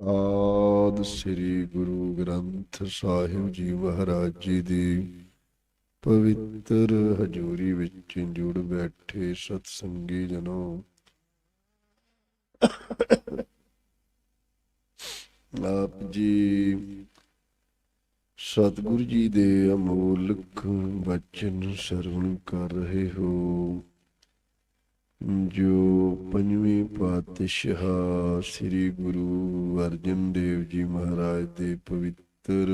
ਆਦ ਸ੍ਰੀ ਗੁਰੂ ਗ੍ਰੰਥ ਸਾਹਿਬ ਜੀ ਮਹਾਰਾਜ ਜੀ ਦੀ ਪਵਿੱਤਰ ਹਜ਼ੂਰੀ ਵਿੱਚ ਜੁੜ ਬੈਠੇ ਸਤਸੰਗੀ ਜਨੋ। ਆਪ ਜੀ ਸਤਿਗੁਰੂ ਜੀ ਦੇ ਅਮੋਲਕ ਬਚਨ ਸਰਵਣ ਕਰ ਰਹੇ ਹੋ। ਜੋ ਪੰਜਵੇਂ ਪਾਤਸ਼ਾਹ ਸ੍ਰੀ ਗੁਰੂ ਅਰਜਨ ਦੇਵ ਜੀ ਮਹਾਰਾਜ ਦੇ ਪਵਿੱਤਰ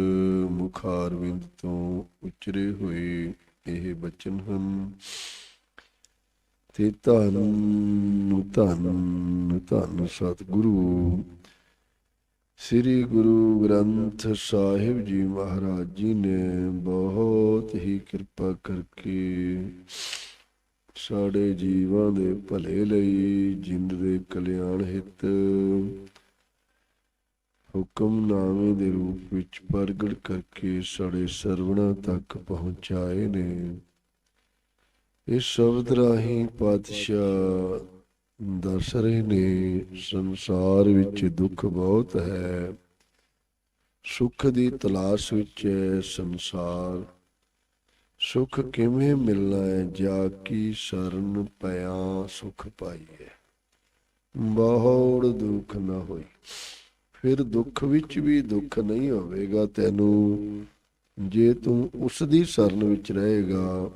ਮੁਖਾਰਵਿੰਦ ਤੋਂ ਉਚਰੇ ਹੋਏ ਇਹ ਬਚਨ ਹਨ। ਤੇ ਧੰਨ ਧੰਨ ਧੰਨ ਸਤਿਗੁਰੂ ਸ੍ਰੀ ਗੁਰੂ ਗ੍ਰੰਥ ਸਾਹਿਬ ਜੀ ਮਹਾਰਾਜ ਜੀ ਨੇ ਬਹੁਤ ਹੀ ਕਿਰਪਾ ਕਰਕੇ ਸਾਡੇ ਜੀਵਾਂ ਦੇ ਭਲੇ ਲਈ ਜਿੰਦ ਦੇ ਕਲਿਆਣ ਹਿੱਤ। ਹੁਕਮਨਾਮੇ ਦੇ ਰੂਪ ਵਿੱਚ ਪ੍ਰਗਟ ਕਰਕੇ ਸਾਡੇ ਸਰਵਣਾ ਤੱਕ ਪਹੁੰਚਾਏ ਨੇ। ਇਸ ਸ਼ਬਦ ਰਾਹੀਂ ਪਾਤਸ਼ਾਹ ਦੱਸ ਰਹੇ ਨੇ, ਸੰਸਾਰ ਵਿੱਚ ਦੁੱਖ ਬਹੁਤ ਹੈ, ਸੁੱਖ ਦੀ ਤਲਾਸ਼ ਵਿੱਚ ਹੈ ਸੰਸਾਰ। ਸੁਖ ਕਿਵੇਂ ਮਿਲਣਾ ਹੈ ਜਾ ਕੀ ਸ਼ਰਨ ਪਿਆ ਸੁਖ ਪਾਈਏ ਬਹੁਤ ਦੁੱਖ ਨਾ ਹੋਈ, ਫਿਰ ਦੁੱਖ ਵਿੱਚ ਵੀ ਦੁੱਖ ਨਹੀਂ ਹੋਵੇਗਾ ਤੈਨੂੰ। ਜੇ ਤੂੰ ਉਸ ਦੀ ਸ਼ਰਨ ਵਿੱਚ ਰਹੇਗਾ,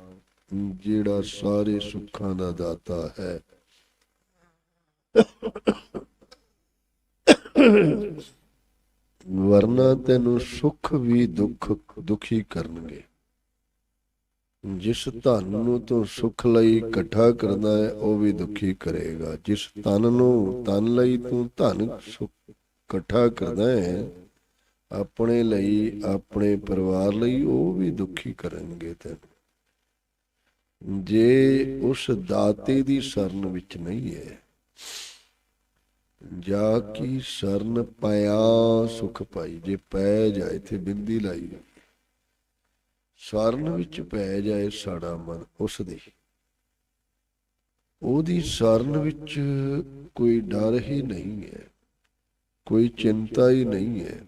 ਜਿਹੜਾ ਸਾਰੇ ਸੁੱਖਾਂ ਦਾ ਦਾਤਾ ਹੈ। ਵਰਨਾ ਤੈਨੂੰ ਸੁੱਖ ਵੀ ਦੁੱਖ ਦੁਖੀ ਕਰਨਗੇ। ਜਿਸ ਧਨ ਨੂੰ ਤੂੰ ਸੁਖ ਲਈ ਇਕੱਠਾ ਕਰਦਾ ਹੈ, ਉਹ ਵੀ ਦੁਖੀ ਕਰੇਗਾ। ਜਿਸ ਤਨ ਨੂੰ ਤਨ ਲਈ ਤੂੰ ਧਨ ਸੁਖ ਇਕੱਠਾ ਕਰਦਾ ਹੈ, ਆਪਣੇ ਲਈ, ਆਪਣੇ ਪਰਿਵਾਰ ਲਈ ਉਹ ਵੀ ਦੁਖੀ ਕਰਨਗੇ ਤੈਨੂੰ। ਜੇ ਉਸ ਦਾਤੇ ਦੀ ਸ਼ਰਨ ਵਿੱਚ ਨਹੀਂ ਹੈ, ਜਾ ਕੀ ਸ਼ਰਨ ਪਿਆ ਸੁਖ ਪਾਈ ਜੇ ਪੈ ਜਾਏ ਤੇ ਬਿੰਦੀ ਲਾਈ। ਹੋਈ ਸ਼ਰਨ ਵਿੱਚ ਪੈ ਜਾਏ ਸਾਡਾ ਮਨ, ਉਸ ਦੀ। ਉਹਦੀ ਸ਼ਰਨ ਵਿੱਚ ਕੋਈ ਡਰ ਹੀ ਨਹੀਂ ਹੈ, ਕੋਈ ਚਿੰਤਾ ਹੀ ਨਹੀਂ ਹੈ,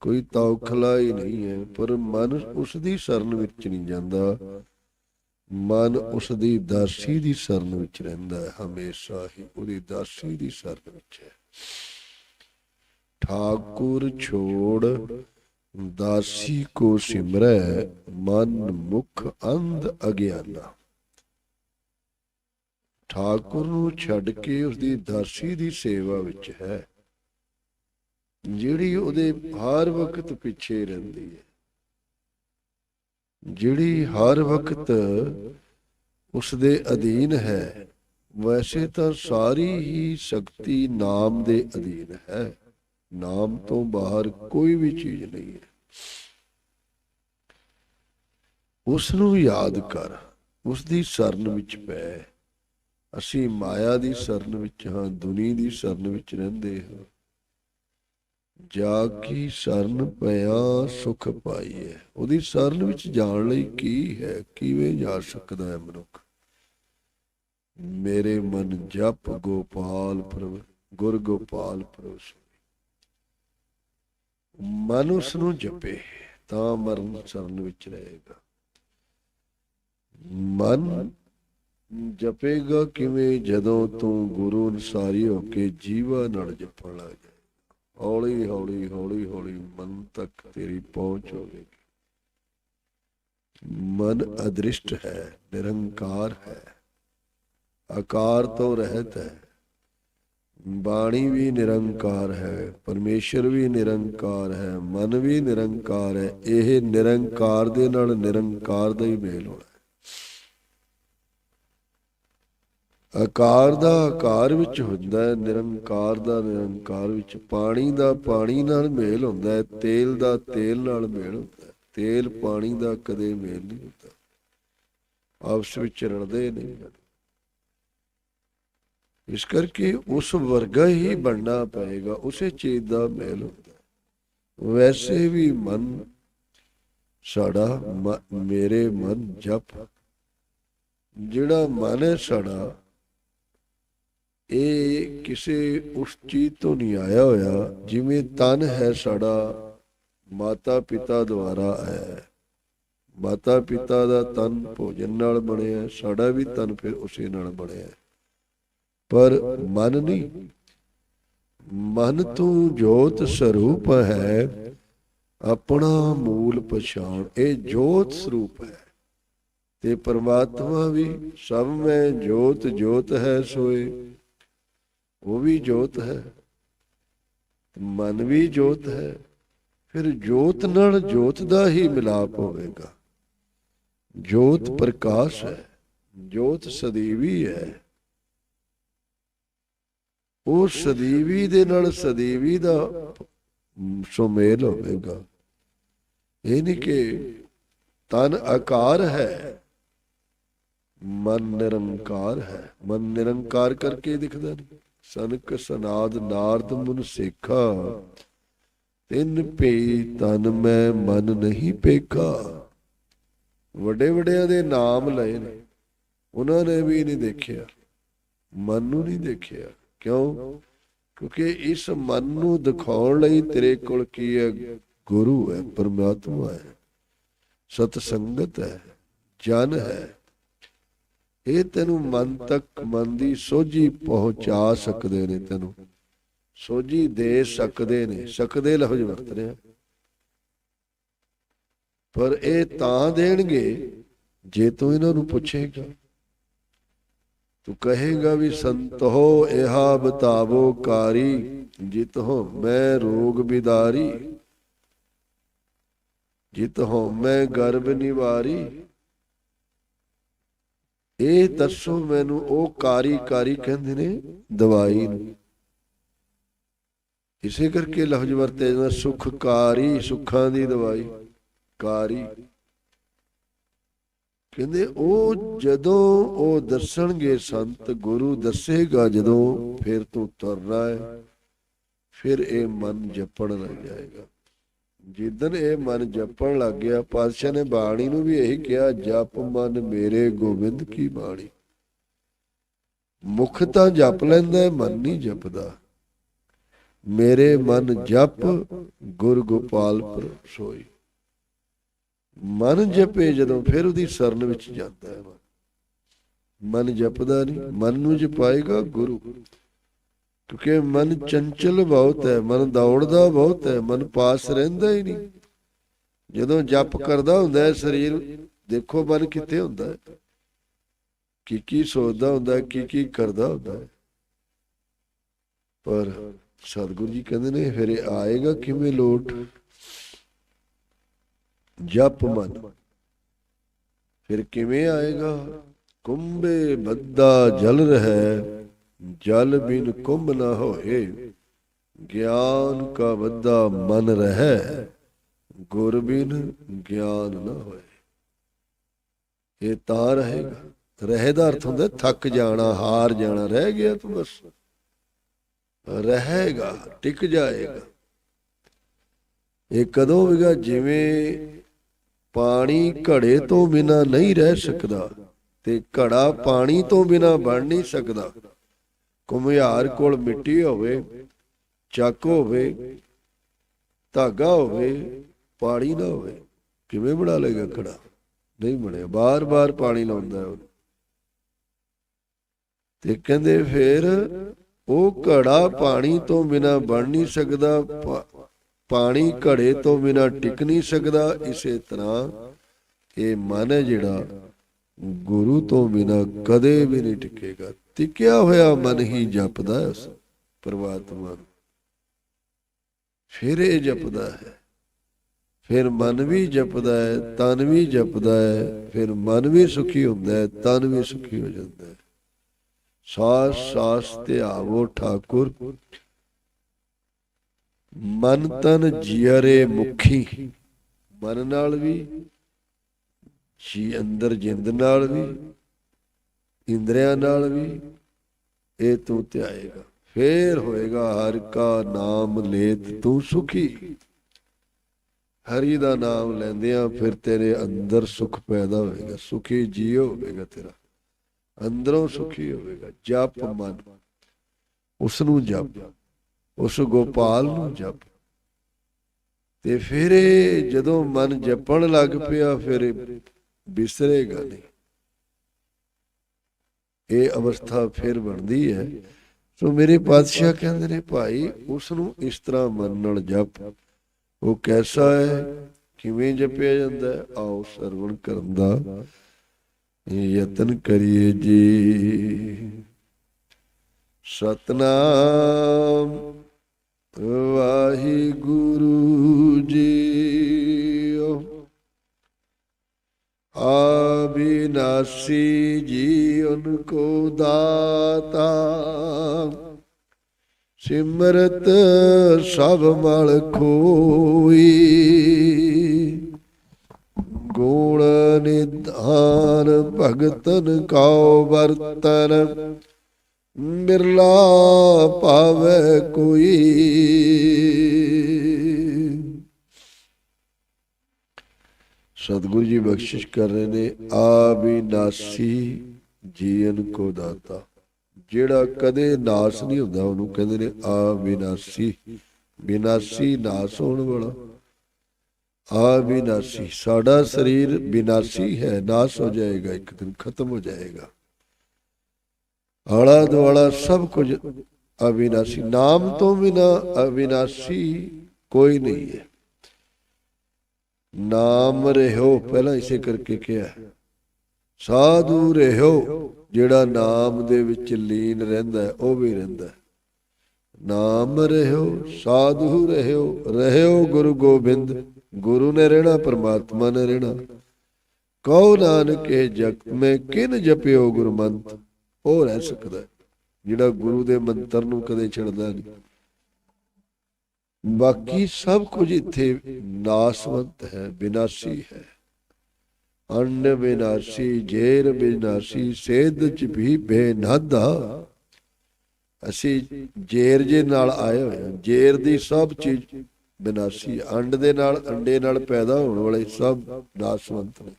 ਕੋਈ ਤੌਖਲਾ ਹੀ ਨਹੀਂ ਹੈ, ਪਰ ਮਨ ਉਸ ਦੀ ਸ਼ਰਨ ਵਿੱਚ ਨਹੀਂ ਜਾਂਦਾ। ਮਨ ਉਸ ਦੀ ਦਾਸੀ ਦੀ ਸ਼ਰਨ ਵਿੱਚ ਰਹਿੰਦਾ ਹੈ, ਹਮੇਸ਼ਾ ਹੀ ਉਹਦੀ ਦਾਸੀ ਦੀ ਸ਼ਰਨ ਵਿੱਚ ਹੈ। ਠਾਕੁਰ ਛੋੜ ਦਾਸੀ ਕੋ ਸਿਮਰੈ, ਮਨ ਮੁਖ ਅੰਧ ਅਗਿਆਨਾ। ਠਾਕੁਰ ਨੂੰ ਛੱਡ ਕੇ ਉਸ ਦੀ ਦਾਸੀ ਦੀ ਸੇਵਾ ਵਿੱਚ ਹੈ। ਜਿਹੜੀ ਉਹਦੇ ਹਰ ਵਕਤ ਪਿੱਛੇ ਰਹਿੰਦੀ ਹੈ। ਜਿਹੜੀ ਹਰ ਵਕਤ ਉਸ ਦੇ ਅਧੀਨ ਹੈ, ਵੈਸੇ ਤਾਂ ਸਾਰੀ ਹੀ ਸ਼ਕਤੀ ਨਾਮ ਦੇ ਅਧੀਨ ਹੈ। ਨਾਮ ਤੋਂ ਬਾਹਰ ਕੋਈ ਵੀ ਚੀਜ਼ ਨਹੀਂ ਹੈ। ਉਸ ਨੂੰ ਯਾਦ ਕਰ ਉਸ ਦੀ ਸ਼ਰਨ ਵਿੱਚ ਪੈ। ਅਸੀਂ ਮਾਇਆ ਦੀ ਸ਼ਰਨ ਵਿੱਚ ਹਾਂ, ਦੁਨੀ ਦੀ ਸ਼ਰਨ ਵਿੱਚ ਰਹਿੰਦੇ ਹਾਂ। ਜਾ ਕੀ ਸ਼ਰਨ ਪਿਆ, ਸੁਖ ਪਾਈਏ ਉਹਦੀ ਸ਼ਰਨ ਵਿੱਚ ਜਾਣ ਲਈ ਕੀ ਹੈ? ਕਿਵੇਂ ਜਾ ਸਕਦਾ ਹੈ ਮਨੁੱਖ? ਮੇਰੇ ਮਨ ਜਪ ਗੋਪਾਲ ਪ੍ਰਭ, ਗੁਰ ਗੋਪਾਲ ਪ੍ਰਭ ਮਨ ਉਸ ਨੂੰ ਜਪੇ, ਤਾਂ ਮਰਨ ਚਰਨ ਵਿੱਚ ਰਹੇਗਾ। ਮਨ ਜਪੇਗਾ ਕਿਵੇਂ? ਜਦੋਂ ਤੂੰ ਗੁਰੂ ਅਨਸਾਰੀ ਹੋ ਕੇ ਜੀਵਾ ਨਾਲ ਜਪਣ ਲੱਗ ਜਾਏ ਹੌਲੀ ਹੌਲੀ ਹੌਲੀ ਹੌਲੀ ਮਨ ਤੱਕ ਤੇਰੀ ਪਹੁੰਚ ਹੋਵੇਗੀ। ਮਨ ਅਦ੍ਰਿਸ਼ਟ ਹੈ, ਨਿਰੰਕਾਰ ਹੈ। ਆਕਾਰ ਤੋਂ ਰਹਿਤ ਹੈ। ਬਾਣੀ ਵੀ ਨਿਰੰਕਾਰ ਹੈ, ਪਰਮੇਸ਼ਰ ਵੀ ਨਿਰੰਕਾਰ ਹੈ, ਮਨ ਵੀ ਨਿਰੰਕਾਰ ਹੈ, ਇਹ ਨਿਰੰਕਾਰ ਦੇ ਨਾਲ ਨਿਰੰਕਾਰ ਦਾ ਹੀ ਮੇਲ ਹੋਣਾ ਆਕਾਰ ਦਾ ਆਕਾਰ ਵਿੱਚ ਹੁੰਦਾ ਹੈ, ਨਿਰੰਕਾਰ ਦਾ ਨਿਰੰਕਾਰ ਵਿੱਚ ਪਾਣੀ ਦਾ ਪਾਣੀ ਨਾਲ ਮੇਲ ਹੁੰਦਾ ਹੈ, ਤੇਲ ਦਾ ਤੇਲ ਨਾਲ ਮੇਲ ਹੁੰਦਾ ਹੈ। ਤੇਲ ਪਾਣੀ ਦਾ ਕਦੇ ਮੇਲ ਨਹੀਂ ਹੁੰਦਾ। ਆਪਸ ਵਿੱਚ ਰਲਦੇ ਨਹੀਂ ਇਸ ਕਰਕੇ ਉਸ ਵਰਗਾ ਹੀ ਬਣਨਾ ਪਏਗਾ, ਉਸੇ ਚੀਜ਼ ਦਾ ਮੇਲ ਹੁੰਦਾ ਵੈਸੇ ਵੀ ਮਨ ਸਾਡਾ ਮੇਰੇ ਮਨ ਜਪ। ਜਿਹੜਾ ਮਨ ਹੈ ਸਾਡਾ, ਇਹ ਕਿਸੇ ਉਸ ਚੀਜ਼ ਤੋਂ ਨਹੀਂ ਆਇਆ ਹੋਇਆ, ਜਿਵੇਂ ਤਨ ਹੈ ਸਾਡਾ ਮਾਤਾ ਪਿਤਾ ਦੁਆਰਾ ਹੈ। ਮਾਤਾ ਪਿਤਾ ਦਾ ਤਨ ਭੋਜਨ ਨਾਲ ਬਣਿਆ, ਸਾਡਾ ਵੀ ਤਨ ਫਿਰ ਉਸੇ ਨਾਲ ਬਣਿਆ ਹੈ। ਪਰ ਮਨ ਨਹੀਂ ਮਨ ਤੋਂ ਜੋਤ ਸਰੂਪ ਹੈ, ਆਪਣਾ ਮੂਲ ਪਛਾਣ। ਇਹ ਜੋਤ ਸਰੂਪ ਹੈ। ਤੇ ਪਰਮਾਤਮਾ ਵੀ ਸਭ ਮੈਂ ਜੋਤ ਜੋਤ ਹੈ ਸੋਏ। ਉਹ ਵੀ ਜੋਤ ਹੈ। ਮਨ ਵੀ ਜੋਤ ਹੈ। ਫਿਰ ਜੋਤ ਨਾਲ ਜੋਤ ਦਾ ਹੀ ਮਿਲਾਪ ਹੋਵੇਗਾ। ਜੋਤ ਪ੍ਰਕਾਸ਼ ਹੈ। ਜੋਤ ਸਦੀਵੀ ਹੈ। ਉਹ ਸਦੀਵੀ ਦੇ ਨਾਲ ਸਦੀਵੀ ਦਾ ਸੁਮੇਲ ਹੋਵੇਗਾ। ਇਹ ਨਹੀਂ ਕਿ ਤਨ ਆਕਾਰ ਹੈ, ਮਨ ਨਿਰੰਕਾਰ ਹੈ। ਮਨ ਨਿਰੰਕਾਰ ਕਰਕੇ ਦਿਖਦਾ ਨਹੀਂ। ਸਨਕ ਸਨਾਦ ਨਾਰਦ ਮੁਨ ਸੇਖਾ, ਤਿੰਨ ਭੇ ਤਨ ਮੈਂ ਮਨ ਨਹੀਂ ਪੇਖਾ। ਵੱਡੇ ਵੱਡਿਆਂ ਦੇ ਨਾਮ ਲਏ ਨੇ, ਉਹਨਾਂ ਨੇ ਵੀ ਨਹੀਂ ਦੇਖਿਆ, ਮਨ ਨੂੰ ਨਹੀਂ ਦੇਖਿਆ। ਕਿਉਂ? ਕਿਉਂਕਿ ਇਸ ਮਨ ਨੂੰ ਦਿਖਾਉਣ ਲਈ ਤੇਰੇ ਕੋਲ ਕੀ ਹੈ? ਗੁਰੂ ਹੈ, ਪਰਮਾਤਮਾ ਹੈ। ਸਤ ਸੰਗਤ ਹੈ, ਜਨ ਹੈ। ਇਹ ਤੈਨੂੰ ਮਨ ਤੱਕ, ਮਨ ਦੀ ਸੋਝੀ ਪਹੁੰਚਾ ਸਕਦੇ ਨੇ ਤੈਨੂੰ। ਸੋਝੀ ਦੇ ਸਕਦੇ ਨੇ, ਸਕਦੇ ਲਫ਼ਜ਼ ਵਰਤ ਰਿਹਾ। ਪਰ ਇਹ ਤਾਂ ਦੇਣਗੇ ਜੇ ਤੂੰ ਇਹਨਾਂ ਨੂੰ ਪੁੱਛੇਗਾ। ਤੂੰ ਕਹੇਗਾ ਵੀ ਸੰਤੋ ਇਹਾ ਬਤਾਵੋ ਕਾਰੀ, ਜਿਤ ਹੋ ਮੈਂ ਰੋਗ ਬਿਦਾਰੀ। ਜਿਤ ਹੋ ਮੈਂ ਗਰਭ ਨਿਵਾਰੀ। ਇਹ ਦੱਸੋ ਮੈਨੂੰ, ਉਹ ਕਾਰੀ ਕਾਰੀ ਕਹਿੰਦੇ ਨੇ ਦਵਾਈ ਨੂੰ। ਇਸੇ ਕਰਕੇ ਲਫ਼ਜ਼ ਵਰਤੇ ਜਾਂਦਾ ਸੁਖਕਾਰੀ, ਸੁੱਖਾਂ ਦੀ ਦਵਾਈ। ਕਾਰੀ। ਕਹਿੰਦੇ, ਉਹ ਜਦੋਂ ਉਹ ਦੱਸਣਗੇ ਸੰਤ, ਗੁਰੂ ਦੱਸੇਗਾ ਜਦੋਂ ਫਿਰ ਤੂੰ ਤੁਰਨਾ ਹੈ। ਫਿਰ ਇਹ ਮਨ ਜਪਣ ਲੱਗ ਜਾਏਗਾ। ਜਿੱਦਨ ਇਹ ਮਨ ਜਪਣ ਲੱਗ ਗਿਆ, ਪਾਤਸ਼ਾਹ ਨੇ ਬਾਣੀ ਨੂੰ ਵੀ ਇਹੀ ਕਿਹਾ, ਜਪ ਮਨ ਮੇਰੇ ਗੋਬਿੰਦ ਕੀ ਬਾਣੀ। ਮੁਖ ਤਾਂ ਜਪ ਲੈਂਦਾ ਮਨ ਨਹੀਂ ਜਪਦਾ। ਮੇਰੇ ਮਨ ਜਪ ਗੁਰ ਗੋਪਾਲ ਪਰ ਸੋਈ। ਮਨ ਜਪੇ ਜਦੋਂ ਫਿਰ ਉਹਦੀ ਸਰਨ ਵਿੱਚ ਜਾਂਦਾ ਹੈ। ਮਨ। ਜਪਦਾ ਨਹੀਂ, ਮਨ ਨੂੰ ਜਪਾਏਗਾ ਗੁਰੂ। ਕਿਉਂਕਿ ਮਨ ਚੰਚਲ ਬਹੁਤ ਹੈ, ਮਨ ਦੌੜਦਾ ਬਹੁਤ ਹੈ, ਮਨ ਪਾਸ ਰਹਿੰਦਾ ਹੀ ਨਹੀਂ। ਜਦੋਂ ਜਪ ਕਰਦਾ ਹੁੰਦਾ ਹੈ ਸਰੀਰ, ਦੇਖੋ ਮਨ ਕਿੱਥੇ ਹੁੰਦਾ ਹੈ। ਕੀ ਕੀ ਸੋਚਦਾ ਹੁੰਦਾ ਕੀ ਕੀ ਕਰਦਾ ਹੁੰਦਾ ਹੈ। ਪਰ ਸਤਿਗੁਰੂ ਜੀ ਕਹਿੰਦੇ ਨੇ, ਫਿਰ ਆਏਗਾ ਕਿਵੇਂ ਲੋਟ? ਜਪ ਮਨ। ਫਿਰ ਕਿਵੇਂ ਆਏਗਾ? ਕੁੰਭੇ ਬੱਦਾ ਜਲ ਰਹਿ, ਜਲ ਬਿਨ ਕੁੰਭ ਨਾ ਹੋਏ। ਗਿਆਨ ਕਾ ਬੱਦਾ ਮਨ ਰਹਿ, ਗੁਰ ਬਿਨ ਗਿਆਨ ਨਾ ਹੋਏ। ਇਹ ਤਾਂ ਰਹੇਗਾ। ਰਹਿ ਦਾ ਅਰਥ ਹੁੰਦਾ, ਥੱਕ ਜਾਣਾ, ਹਾਰ ਜਾਣਾ, ਰਹਿ ਗਿਆ ਤੂੰ ਬਸ। ਰਹੇਗਾ, ਟਿਕ ਜਾਏਗਾ। ਇਹ ਕਦੋਂ ਹੋਵੇਗਾ? ਜਿਵੇਂ ਪਾਣੀ ਘੜੇ ਤੋਂ ਬਿਨਾ ਨਹੀਂ ਰਹਿ ਸਕਦਾ ਤੇ ਘੜਾ ਪਾਣੀ ਤੋਂ ਬਿਨਾ ਬਣ ਨਹੀਂ ਸਕਦਾ। ਕੁਮਿਹਾਰ ਕੋਲ ਮਿੱਟੀ ਹੋਵੇ, ਚੱਕ ਹੋਵੇ, ਧਾਗਾ ਹੋਵੇ, ਪਾਣੀ ਨਾ ਹੋਵੇ, ਕਿਵੇਂ ਬਣਾ ਲੇਗਾ ਘੜਾ? ਨਹੀਂ ਬਣਿਆ, ਬਾਰ-ਬਾਰ ਪਾਣੀ ਲਾਉਂਦਾ ਹੈ ਤੇ ਕਹਿੰਦੇ ਫਿਰ ਉਹ ਘੜਾ ਪਾਣੀ ਤੋਂ ਬਿਨਾ ਬਣ ਨਹੀਂ ਸਕਦਾ ਪਾਣੀ ਘੜੇ ਤੋਂ ਬਿਨਾ ਟਿਕ ਨਹੀਂ ਸਕਦਾ। ਇਸੇ ਤਰ੍ਹਾਂ ਇਹ ਮਨ ਹੈ ਜਿਹੜਾ ਗੁਰੂ ਤੋਂ ਬਿਨਾ ਕਦੇ ਵੀ ਨਹੀਂ ਟਿਕੇਗਾ। ਟਿਕਿਆ ਹੋਇਆ ਮਨ ਹੀ ਜਪਦਾ ਹੈ ਉਸ ਪਰਮਾਤਮਾ ਫਿਰ ਇਹ ਜਪਦਾ ਹੈ। ਫਿਰ ਮਨ ਵੀ ਜਪਦਾ ਹੈ ਤਨ ਵੀ ਜਪਦਾ ਹੈ। ਫਿਰ ਮਨ ਵੀ ਸੁਖੀ ਹੁੰਦਾ ਹੈ ਤਨ ਵੀ ਸੁਖੀ ਹੋ ਜਾਂਦਾ ਹੈ। ਸਾਸ ਸਾਸ ਤੇ ਆਵੋ ਠਾਕੁਰ। ਮਨ ਤਨ ਜੀਰੇ ਮੁਖੀ। ਮਨ ਨਾਲ ਵੀ, ਜੀ ਅੰਦਰ ਜਿੰਦ ਨਾਲ ਵੀ, ਇੰਦਰੀਆਂ ਨਾਲ ਵੀ, ਇਹ ਤੂੰ ਧਿਆਏਗਾ। ਫੇਰ ਹੋਏਗਾ ਹਰ ਕਾ ਨਾਮ ਲੇਤ ਤੂੰ ਸੁਖੀ। ਹਰੀ ਦਾ ਨਾਮ ਲੈਂਦਿਆਂ ਫਿਰ ਤੇਰੇ ਅੰਦਰ ਸੁਖ ਪੈਦਾ ਹੋਏਗਾ। ਸੁਖੀ ਜੀਉ ਹੋਵੇਗਾ ਤੇਰਾ। ਅੰਦਰੋਂ ਸੁਖੀ ਹੋਵੇਗਾ। ਜਪ ਮਨ। ਉਸ ਨੂੰ ਜਪ। ਉਸ ਗੋਪਾਲ ਨੂੰ ਜਪ। ਤੇ ਫਿਰ ਇਹ ਜਦੋਂ ਮਨ ਜਪਣ ਲੱਗ ਪਿਆ ਫਿਰ ਇਹ ਵਿਸਰੇਗਾ ਨਹੀਂ ਇਹ ਅਵਸਥਾ ਫਿਰ ਬਣਦੀ ਹੈ। ਸੋ ਮੇਰੇ ਪਾਤਸ਼ਾਹ ਕਹਿੰਦੇ ਨੇ ਭਾਈ ਉਸ ਨੂੰ ਇਸ ਤਰ੍ਹਾਂ ਮਨ ਨਾਲ ਜਪ। ਉਹ ਕੈਸਾ ਹੈ? ਕਿਵੇਂ ਜਪਿਆ ਜਾਂਦਾ ਹੈ? ਆਓ ਸਰਵਣ ਕਰਨ ਦਾ ਯਤਨ ਕਰੀਏ ਜੀ। ਸਤਨਾਮ ਵਾਹਿਗੁਰੂ ਜੀਓ। ਅਬਿਨਾਸੀ ਜੀਵਨ ਕੋ ਦਾਤਾ, ਸਿਮਰਤ ਸਭ ਮਲ ਖੋਈ। ਗੁਣ ਨਿਧਾਨ ਭਗਤਨ ਕਾਉ ਵਰਤਨ ਬਿਰਲਾ ਪਾਵੇ ਕੋਈ। ਸਤਿਗੁਰੂ ਜੀ ਬਖਸ਼ਿਸ਼ ਕਰ ਰਹੇ ਨੇ ਆਬਿਨਾਸੀ ਜੀਵਨ ਕੋ ਦਾਤਾ। ਜਿਹੜਾ ਕਦੇ ਨਾਸ ਨਹੀਂ ਹੁੰਦਾ, ਉਹਨੂੰ ਕਹਿੰਦੇ ਨੇ ਆ ਵਿਨਾਸੀ ਵਿਨਾਸੀ ਨਾਸ ਹੋਣ ਵਾਲਾ। ਆ ਵਿਨਾਸੀ ਸਾਡਾ ਸਰੀਰ ਬਿਨਾਸੀ ਹੈ, ਨਾਸ ਹੋ ਜਾਏਗਾ, ਇੱਕ ਦਿਨ ਖਤਮ ਹੋ ਜਾਏਗਾ। ਆਲਾ ਦੁਆਲਾ ਸਭ ਕੁਝ ਅਵਿਨਾਸ਼ੀ, ਨਾਮ ਤੋਂ ਬਿਨਾ ਅਵਿਨਾਸ਼ੀ ਕੋਈ ਨਹੀਂ ਹੈ। ਨਾਮ ਰਹਿਓ, ਪਹਿਲਾਂ ਇਸੇ ਕਰਕੇ ਕਿਹਾ। ਸਾਧੂ ਰਹਿਓ, ਜਿਹੜਾ ਨਾਮ ਦੇ ਵਿੱਚ ਲੀਨ ਰਹਿੰਦਾ ਉਹ ਵੀ ਰਹਿੰਦਾ ਹੈ। ਨਾਮ ਰਹਿਓ, ਸਾਧੂ ਰਹਿਓ ਰਹਿਓ ਗੁਰੂ ਗੋਬਿੰਦ, ਗੁਰੂ ਨੇ ਰਹਿਣਾ, ਪਰਮਾਤਮਾ ਨੇ ਰਹਿਣਾ। ਕਉ ਇਹ ਜਗਤ ਮੈਂ ਕਿਨ ਜਪਿਓ ਗੁਰਮੰਤ? ਉਹ ਰਹਿ ਸਕਦਾ ਜਿਹੜਾ ਗੁਰੂ ਦੇ ਮੰਤਰ ਨੂੰ ਕਦੇ ਛੱਡਦਾ ਨਹੀਂ। ਬਾਕੀ ਸਭ ਕੁਝ ਇੱਥੇ ਨਾਸਵੰਤ ਹੈ ਵਿਨਾਸ਼ੀ ਹੈ। ਅੰਨ ਵਿਨਾਸ਼ੀ ਜੇਰ ਬਿਨਾਸੀ, ਸੇਧ ਚ ਵੀ ਬੇਨਦਾ ਅਸੀਂ ਜੇਰ ਜੇ ਨਾਲ ਆਏ ਹੋਏ ਹਾਂ, ਜੇਰ ਦੀ ਸਭ ਚੀਜ਼ ਵਿਨਾਸ਼ੀ ਅੰਡ ਦੇ ਨਾਲ, ਅੰਡੇ ਨਾਲ ਪੈਦਾ ਹੋਣ ਵਾਲੇ ਸਭ ਨਾਸਵੰਤ ਨੇ।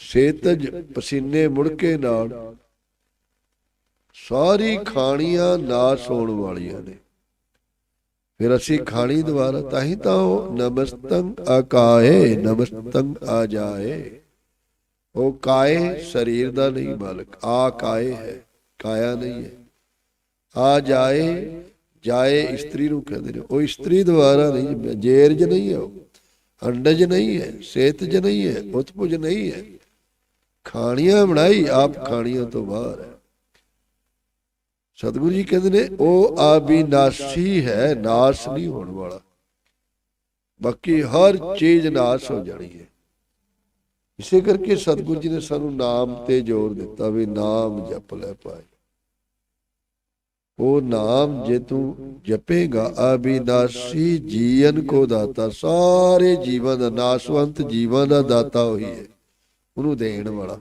ਸੇਤਜ ਪਸੀਨੇ ਮੁੜਕੇ ਨਾਲ। ਸਾਰੀ ਖਾਣੀਆਂ ਨਾਸ ਹੋਣ ਵਾਲੀਆਂ ਨੇ। ਫਿਰ ਅਸੀਂ ਖਾਣੀ ਦੁਆਰਾ ਤਾਂ ਹੀ ਤਾਂ ਉਹ ਨਮਸਤੰ ਆਕਾਏ ਨਮਸਤੰ ਆ ਜਾਏ। ਉਹ ਕਾਏ ਸਰੀਰ ਦਾ ਨਹੀਂ ਮਾਲਕ, ਆ ਕਾਏ ਹੈ, ਕਾਇਆ ਨਹੀਂ ਹੈ। ਆ ਜਾਏ ਜਾਏ ਇਸਤਰੀ ਨੂੰ ਕਹਿੰਦੇ ਨੇ। ਉਹ ਇਸਤਰੀ ਦੁਆਰਾ ਨਹੀਂ, ਜੇਰਜ ਨਹੀਂ ਹੈ ਉਹ, ਅੰਡਜ ਨਹੀਂ ਹੈ, ਸੇਤਜ ਨਹੀਂ ਹੈ, ਉਤਪੁਜ ਨਹੀਂ ਹੈ। ਖਾਣੀਆਂ ਬਣਾਈ, ਆਪ ਖਾਣੀਆਂ ਤੋਂ ਬਾਹਰ ਹੈ। ਸਤਿਗੁਰੂ ਜੀ ਕਹਿੰਦੇ ਨੇ, ਉਹ ਅਬਿਨਾਸ਼ੀ ਹੈ, ਨਾਸ਼ ਨਹੀਂ ਹੋਣ ਵਾਲਾ। ਬਾਕੀ ਹਰ ਚੀਜ਼ ਨਾਸ਼ ਹੋ ਜਾਣੀ ਹੈ। ਇਸੇ ਕਰਕੇ ਸਤਿਗੁਰੂ ਜੀ ਨੇ ਸਾਨੂੰ ਨਾਮ ਤੇ ਜ਼ੋਰ ਦਿੱਤਾ ਵੀ ਨਾਮ ਜਪ ਲੈ ਪਾਏ ਉਹ ਨਾਮ ਜੇ ਤੂੰ ਜਪੇਗਾ, ਅਬਿਨਾਸ਼ੀ ਜੀਵਨ ਕੋ ਦਾਤਾ, ਸਾਰੇ ਜੀਵਨ ਦਾ ਨਾਸ਼ਵੰਤ ਜੀਵਨ ਦਾ ਦਾਤਾ ਉਹੀ ਹੈ। ਉਹਨੂੰ ਦੇਣ ਵਾਲਾ।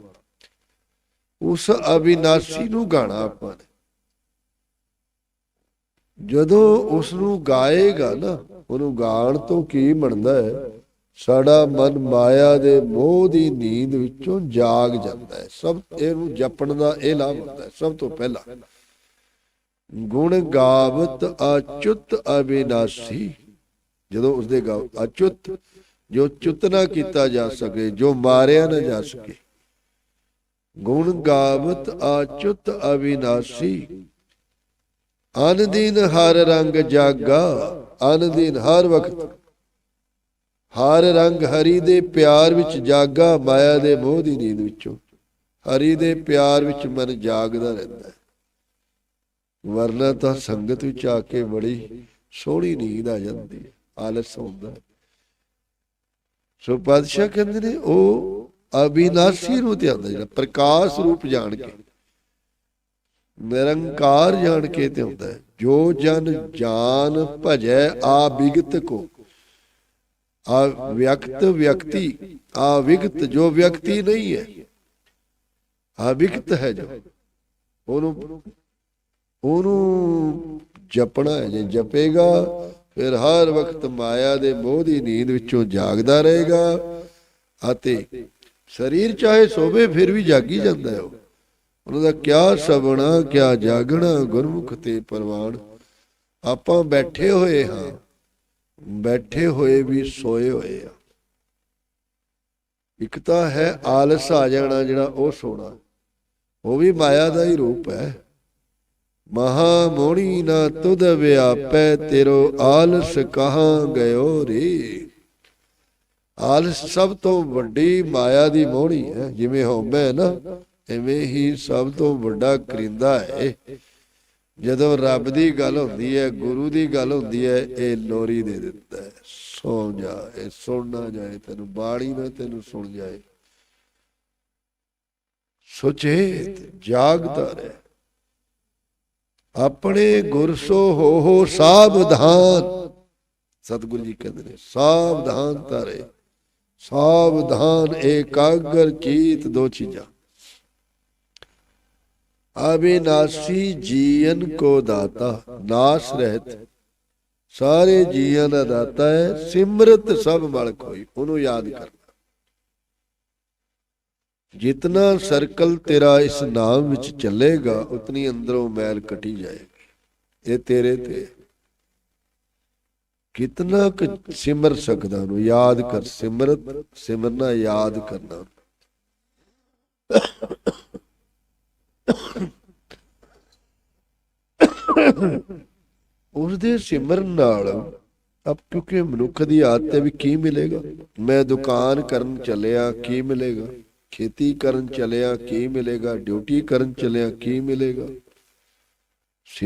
ਉਸ ਅਬਿਨਾਸ਼ੀ ਨੂੰ ਗਾਣਾ ਆਪਾਂ ਨੇ। ਜਦੋਂ ਉਸ ਨੂੰ ਗਾਏਗਾ ਨਾ, ਉਹਨੂੰ ਗਾਣ ਤੋਂ ਕੀ ਬਣਦਾ ਹੈ? ਸਾਡਾ ਮਨ ਮਾਇਆ ਦੇ ਮੋਹ ਦੀ ਨੀਂਦ ਵਿੱਚੋਂ ਜਾਗ ਜਾਂਦਾ ਹੈ। ਸਭ ਇਹਨੂੰ ਜਪਣ ਦਾ ਇਹ ਲਾਭ ਹੁੰਦਾ ਹੈ, ਸਭ ਤੋਂ ਪਹਿਲਾਂ। ਗੁਣ ਗਾਵਤ ਅਚੁੱਤ ਅਬਿਨਾਸ਼ੀ। ਜਦੋਂ ਉਸਦੇ ਗਾਵ ਅਚੁੱਤ ਜੋ ਚੁੱਤ ਨਾ ਕੀਤਾ ਜਾ ਸਕੇ, ਜੋ ਮਾਰਿਆ ਨਾ ਜਾ ਸਕੇ। ਗੁਣ ਗਾਵਤ ਆਚੁਤ ਅਵਿਨਾਸੀ। ਅਨ ਦਿਨ ਹਰ ਰੰਗ ਜਾਗਾ ਅਨ ਦਿਨ ਹਰ ਵਕਤ। ਹਰ ਰੰਗ ਹਰੀ ਦੇ ਪਿਆਰ ਵਿੱਚ ਜਾਗਾ, ਮਾਇਆ ਦੇ ਮੋਹ ਦੀ ਨੀਂਦ ਵਿੱਚੋਂ। ਹਰੀ ਦੇ ਪਿਆਰ ਵਿੱਚ ਮਨ ਜਾਗਦਾ ਰਹਿੰਦਾ। ਹੈ ਵਰਨਾ ਤਾਂ ਸੰਗਤ ਵਿੱਚ ਆ ਕੇ ਬੜੀ ਸੋਹਣੀ ਨੀਂਦ ਆ ਜਾਂਦੀ ਹੈ ਆਲਸ ਹੁੰਦਾ। ਹੈ ਸੋ ਪਾਤਸ਼ਾਹ ਕਹਿੰਦੇ ਨੇ, ਉਹ ਅਬਿਨਾਸ਼ੀ ਨੂੰ ਧਿਆਨ ਜਿਹੜਾ ਪ੍ਰਕਾਸ਼ ਰੂਪ ਜਾਣ ਕੇ। ਨਿਰੰਕਾਰ ਜਾਣ ਕੇ ਤੇ ਹੁੰਦਾ ਹੈ। ਜੋ ਜਨ ਜਾਨ ਭਜੈ, ਆ ਵਿਗਤ ਕੋ। ਆ ਵਿਅਕਤ ਵਿਅਕਤੀ, ਆ ਵਿਗਤ ਜੋ ਵਿਅਕਤੀ ਨਹੀਂ ਹੈ, ਆ ਵਿਗਤ ਹੈ ਜੋ। ਉਹਨੂੰ ਉਹਨੂੰ ਜਪਣਾ ਹੈ, ਜੇ ਜਪੇਗਾ ਫਿਰ ਹਰ ਵਕਤ ਮਾਇਆ ਦੇ ਮੋਹ ਦੀ ਨੀਂਦ ਵਿੱਚੋਂ ਜਾਗਦਾ ਰਹੇਗਾ ਅਤੇ ਸਰੀਰ ਚਾਹੇ ਸੋਵੇ, ਫਿਰ ਵੀ ਜਾਗੀ ਜਾਂਦਾ ਹੈ ਉਹਨਾਂ ਦਾ ਕਿਆ ਸਬਣਾ ਕਿਆ ਜਾਗਣਾ, ਗੁਰਮੁਖ ਤੇ ਪ੍ਰਵਾਨ। ਆਪਾਂ ਬੈਠੇ ਹੋਏ ਹਾਂ, ਬੈਠੇ ਹੋਏ ਵੀ ਸੋਏ ਹੋਏ ਆ ਇੱਕ ਤਾਂ ਹੈ ਆਲਸ ਆ ਜਾਣਾ ਜਿਹੜਾ ਉਹ ਸੋਣਾ, ਉਹ ਵੀ ਮਾਇਆ ਦਾ ਹੀ ਰੂਪ ਹੈ। ਮਹਾ ਮੋਣੀ ਨਾ ਤੁਧ ਵਿਆਪੈ, ਤੇਰੋ ਆਲਸ ਕਹਾਂ ਗਇਓ ਰੇ। ਆਲਸ ਸਭ ਤੋਂ ਵੱਡੀ ਮਾਇਆ ਦੀ ਮੋਹਣੀ ਹੈ, ਜਿਵੇਂ ਹਉਮੈ ਨਾ, ਐਵੇਂ ਹੀ ਸਭ ਤੋਂ ਵੱਡਾ ਕਰਿੰਦਾ ਹੈ ਜਦੋਂ ਰੱਬ ਦੀ ਗੱਲ ਹੁੰਦੀ ਹੈ, ਗੁਰੂ ਦੀ ਗੱਲ ਹੁੰਦੀ ਹੈ, ਇਹ ਲੋਰੀ ਦੇ ਦਿੰਦਾ ਹੈ। ਸੌ ਜਾ, ਇਹ ਸੁਣ ਨਾ ਜਾਏ ਤੈਨੂੰ, ਬਾਣੀ ਨਾ ਤੈਨੂੰ ਸੁਣ ਜਾਏ। ਸੁਚੇਤ, ਜਾਗਦਾ ਰਹਿ। ਆਪਣੇ ਗੁਰ ਸੋ ਹੋ ਹੋ ਸਾਵਧਾਨ। ਸਤਿਗੁਰੂ ਜੀ ਕਹਿੰਦੇ ਨੇ, ਸਾਵਧਾਨ ਤਾਰੇ ਸਾਵਧਾਨ ਏਕਾਗਰ ਚੀਤ ਦੋ ਚੀਜ਼ਾਂ। ਅਬਿਨਾਸੀ ਜੀਵਨ ਕੋ ਦਾਤਾ, ਨਾਸ ਰਹਿਤ। ਸਾਰੇ ਜੀਵਨ ਦਾ ਦਾਤਾ ਹੈ, ਸਿਮਰਤ ਸਭ ਮਲਕ ਹੋਈ ਉਹਨੂੰ ਯਾਦ ਕਰਨਾ। ਜਿਤਨਾ ਸਰਕਲ ਤੇਰਾ ਇਸ ਨਾਮ ਵਿੱਚ ਚੱਲੇਗਾ, ਉਤਨੀ ਅੰਦਰੋਂ ਮੈਲ ਕਟੀ ਜਾਏਗੀ। ਇਹ ਤੇਰੇ ਤੇ। ਕਿਤਨਾ ਕੁ ਸਿਮਰ ਸਕਦਾ ਨੂੰ ਯਾਦ ਕਰ, ਸਿਮਰਤ ਸਿਮਰਨਾ ਯਾਦ ਕਰਨਾ। ਉਸ ਦੇ ਸਿਮਰਨ ਨਾਲ ਅਬ ਕਿਉਂਕਿ ਮਨੁੱਖ ਦੀ ਆਦਤ ਹੈ ਵੀ ਕੀ ਮਿਲੇਗਾ? ਮੈਂ ਦੁਕਾਨ ਕਰਨ ਚੱਲਿਆ, ਕੀ ਮਿਲੇਗਾ? ਖੇਤੀ ਕਰਨ ਚੱਲਿਆ ਕੀ ਮਿਲੇਗਾ ਡਿਊਟੀ ਕਰਨ ਚੱਲਿਆ ਕੀ ਮਿਲੇਗਾ?